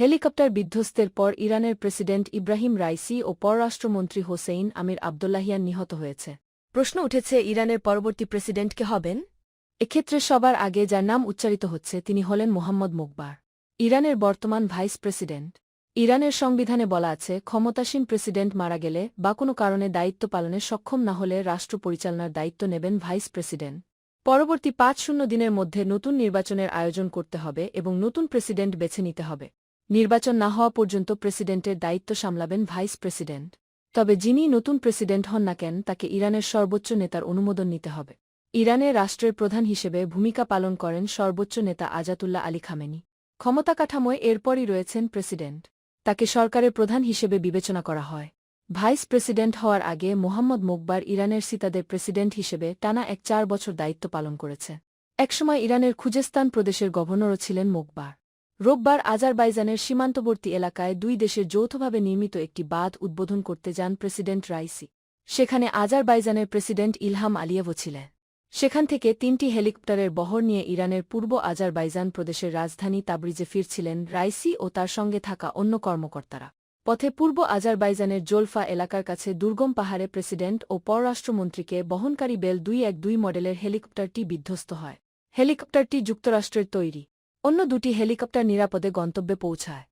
Helicopter বিধ্বস্তের পর ইরানের president Ebrahim Raisi ও পররাষ্ট্রমন্ত্রী হোসেইন আমির আবদুল্লাহিয়ান নিহত হয়েছে। প্রশ্ন উঠেছে, ইরানের পরবর্তী প্রেসিডেন্ট কে হবেন? এক্ষেত্রে সবার আগে যার নাম উচ্চারিত হচ্ছে, তিনি হলেন মোহাম্মদ মুকবার, ইরানের বর্তমান ভাইস প্রেসিডেন্ট। ইরানের সংবিধানে বলা আছে, ক্ষমতাসীন প্রেসিডেন্ট মারা গেলে বা কোনো কারণে দায়িত্ব পালনে সক্ষম না হলে রাষ্ট্র পরিচালনার দায়িত্ব নেবেন ভাইস প্রেসিডেন্ট। পরবর্তী পাঁচ শূন্য দিনের মধ্যে নতুন নির্বাচনের আয়োজন করতে হবে এবং নতুন প্রেসিডেন্ট বেছে নিতে হবে। নির্বাচন না হওয়া পর্যন্ত প্রেসিডেন্টের দায়িত্ব সামলাবেন ভাইস প্রেসিডেন্ট। তবে যিনি নতুন প্রেসিডেন্ট হন না কেন, তাকে ইরানের সর্বোচ্চ নেতার অনুমোদন নিতে হবে। ইরানে রাষ্ট্রের প্রধান হিসেবে ভূমিকা পালন করেন সর্বোচ্চ নেতা আজাতুল্লাহ আলী খামেনি। ক্ষমতা কাঠামোয় এরপরই রয়েছেন প্রেসিডেন্ট। তাকে সরকারের প্রধান হিসেবে বিবেচনা করা হয়। ভাইস প্রেসিডেন্ট হওয়ার আগে মোহাম্মদ মোকবার ইরানের সিতাদের প্রেসিডেন্ট হিসেবে টানা এক চার বছর দায়িত্ব পালন করেছে। একসময় ইরানের খুজেস্তান প্রদেশের গভর্নরও ছিলেন মোকবার। রোববার আজারবাইজানের সীমান্তবর্তী এলাকায় দুই দেশের যৌথভাবে নির্মিত একটি বাঁধ উদ্বোধন করতে যান প্রেসিডেন্ট রাইসি। সেখানে আজারবাইজানের প্রেসিডেন্ট ইলহাম আলিয়েভও ছিলেন। সেখান থেকে তিনটি হেলিকপ্টারের বহর নিয়ে ইরানের পূর্ব আজারবাইজান প্রদেশের রাজধানী তাবরিজে ফিরছিলেন রাইসি ও তার সঙ্গে থাকা অন্য কর্মকর্তারা। পথে পূর্ব আজারবাইজানের জোলফা এলাকার কাছে দুর্গম পাহাড়ে প্রেসিডেন্ট ও পররাষ্ট্রমন্ত্রীকে বহনকারী বেল দুই এক দুই মডেলের হেলিকপ্টারটি বিধ্বস্ত হয়। হেলিকপ্টারটি যুক্তরাষ্ট্রের তৈরি। অন্য দুটি হেলিকপ্টার নিরাপদে গন্তব্যে পৌঁছায়।